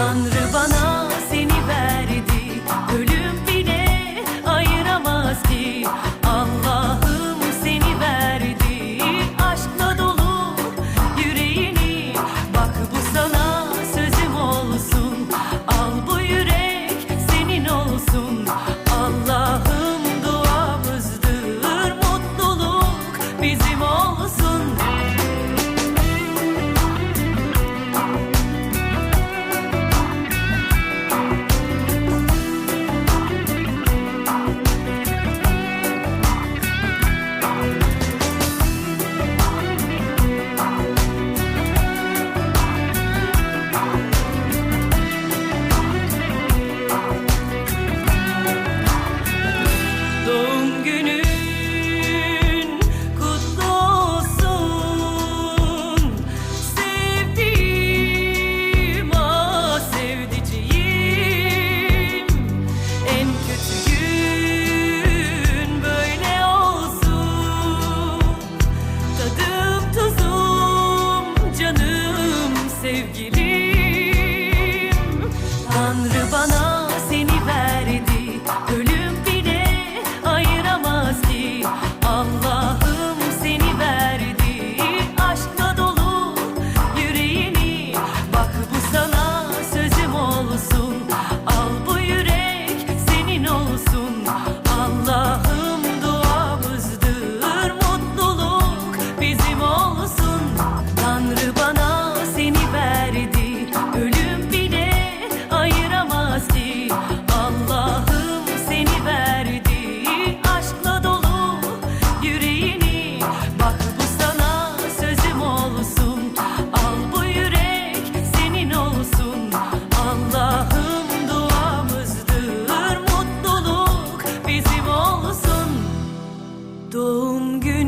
on the Seni verdi. Aşkla dolu yüreğini. Bak bu sana sözüm olsun. Al bu yürek senin olsun. Allah'ım duamızdır. Mutluluk bizim olsun. Doğum günü